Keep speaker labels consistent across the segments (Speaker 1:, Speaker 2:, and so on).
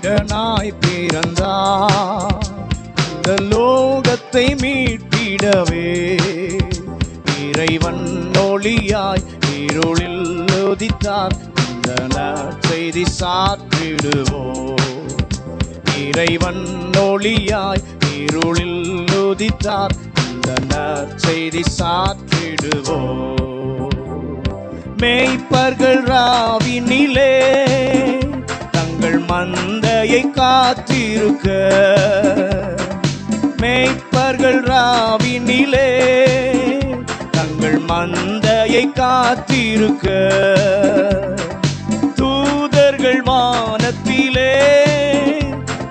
Speaker 1: மனிதனாய் பிறந்தார். இந்த லோகத்தை மீட்டிடவே இறைவன் ஒளியாய் இருளில் உதித்தார். இந்த நற்செய்தி சாற்றிடுவோ இறைவன் ஒளியாய் இருளில் உதித்தார். இந்த நற்செய்தி சாற்றிடுவோ மேய்ப்பர்கள் ராவினிலே மந்தையை காத்திருக்க. மேய்ப்பர்கள் ராவினிலே தங்கள் மந்தையை காத்திருக்க. தூதர்கள் வானத்திலே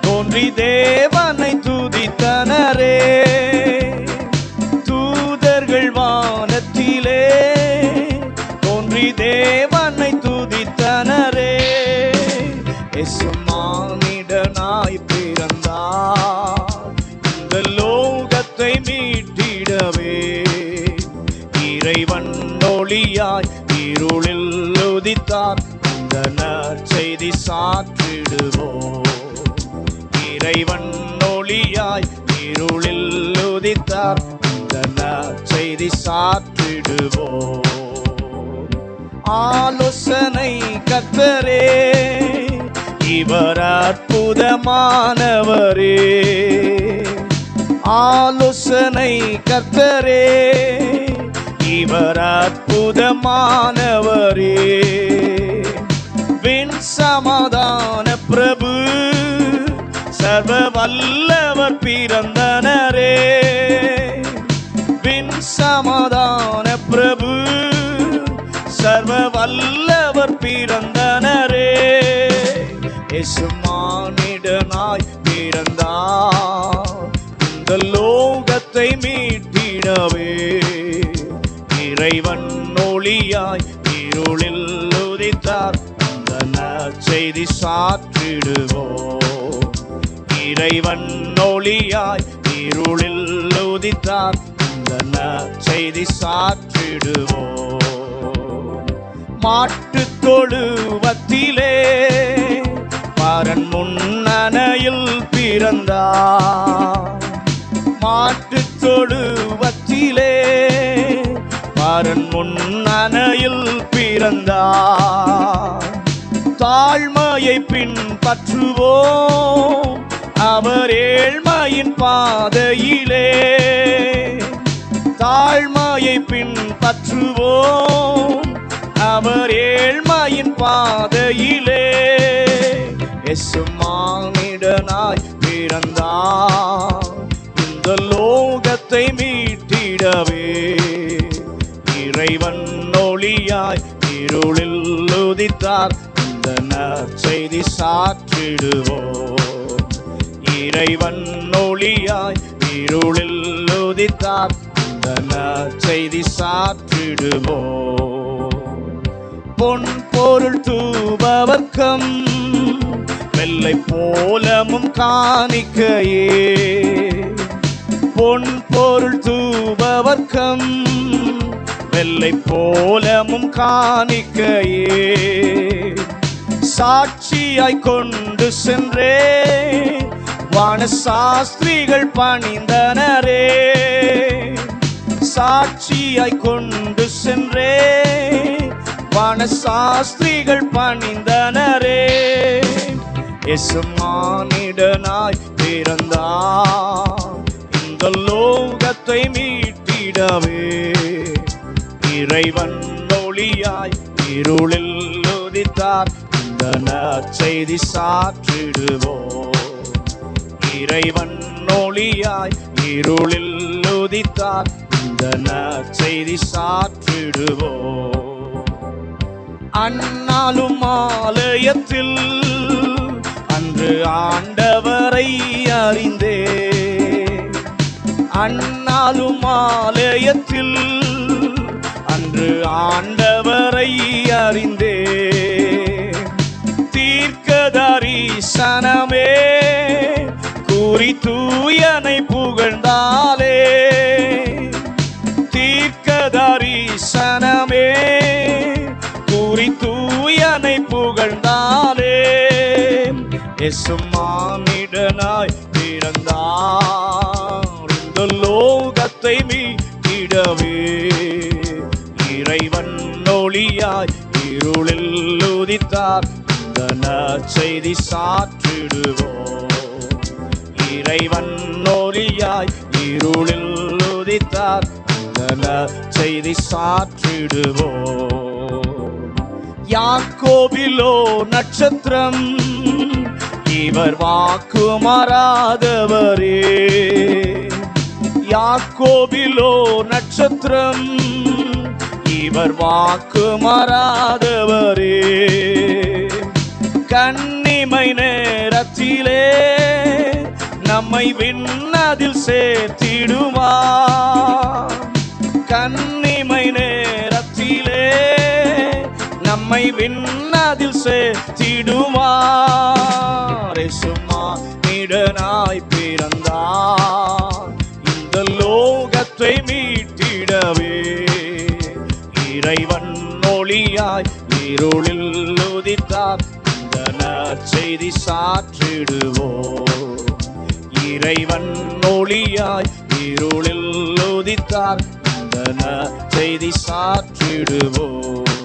Speaker 1: தோன்றி தேவனை துதித்தனரே. தூதர்கள் வானத்திலே தோன்றி தேவனை எசு மானிடனாய் பிறந்தார். இந்த லோகத்தை மீட்டிடவே. இறைவன் ஒளியாய் இருளில் உதித்தார். இந்த நற்செய்தி சாற்றிடுவோம். இறைவன் ஒளியாய் இருளில் உதித்தார். இந்த நற்செய்தி சாற்றிடுவோம். ஆலோசனை கத்தரே இவர் அற்புதமானவரே. ஆலோசனை கர்த்தரே இவர் அற்புதமானவரே. வின் சமாதான பிரபு சர்வ வல்லவர் பிறந்தனரே. வின் சமாதான பிரபு சர்வ வல்லவர் பிற இயேசு மானிடனாய் பிறந்தார் இந்த லோகத்தை மீட்டிடவே இறைவன் ஒளியாய் இருளில் உதித்தார் அந்த நற்செய்தி சாற்றிடுவோ இறைவன் ஒளியாய் இருளில் உதித்தார் இந்த நற்செய்தி சாற்றிடுவோம் மாட்டு தொழுவத்திலே பரன் முன்னணையில் பிறந்தான் மாட்டு தொழுவத்திலே பரன் முன்னணையில் பிறந்தான் தாழ்மையை பின்பற்றுவோம் அவர் ஏழ்மையின் பாதையிலே. தாழ்மையை பின்பற்றுவோம் அவர் ஏழ்மையின் பாதையிலே. எசுமானிடனாய் பிறந்தார். இந்த லோகத்தை மீட்டிடவே. இறைவன் ஒளியாய் இருளில் உதித்தார். இந்த நற்செய்தி சாற்றிடுவோம். இறைவன் ஒளியாய் இருளில் உதித்தார். இந்த நற்செய்தி சாற்றிடுவோம். பொன் பொருள் தூபவர்க்கம் வெள்ளை போலமும் காணிக்கையே. பொன் பொருள் தூபவர்க்கம் வெள்ளை போலமும் காணிக்கையே. சாட்சியாய் கொண்டு சென்றே வான சாஸ்திரிகள் பணிந்தனரே. சாட்சியாய் கொண்டு சென்றே வான சாஸ்திரிகள் பணிந்தனரே. எசு மானிடனாய் பிறந்தார் இந்த லோகத்தை மீட்டிடவே இறைவன் ஒளியாய் இருளில் உதித்தார் இந்த நற்செய்தி சாற்றிடுவோம் இறைவன் ஒளியாய் இருளில் உதித்தார் இந்த நற்செய்தி சாற்றிடுவோம் அண்ணாலும் ஆலயத்தில் ஆண்டவரை அறிந்தே அண்ணாலும் ஆலயத்தில் அன்று ஆண்டவரை அறிந்தே தீர்க்கதரிசனமே கூறி தூயனை புகழ்ந்த கூறி மானிடனாய் பிறந்தார். இந்த லோகத்தை மீடவே இறைவன் ஒளியாய் இருளில் உதித்தார். இந்த நற்செய்தி சாற்றிடுவோம். இறைவன் ஒளியாய் இருளில் உதித்தார். இந்த நற்செய்தி சாற்றிடுவோம். யாக்கோபிலோ நட்சத்திரம் இவர் வாக்கு மாறாதவரே. யாக்கோபிலோ நட்சத்திரம் இவர் வாக்கு மாறாதவரே. கண்ணிமை நேரத்திலே நம்மை விண்ணதில் சேர்த்திடுமா கண்ணிமை நேரத்திலே நம்மை விண்ணதில் சேர்த்திடுமா மனிதனாய் பிறந்தான் இந்த லோகத்தை மீட்டிடவே. இறைவன் ஒளியாய் இருளில் உதித்தார். இந்த நற்செய்தி சாற்றிடுவோ இறைவன் ஒளியாய் இருளில் உதித்தார். இந்த நற்செய்தி சாற்றிடுவோம்.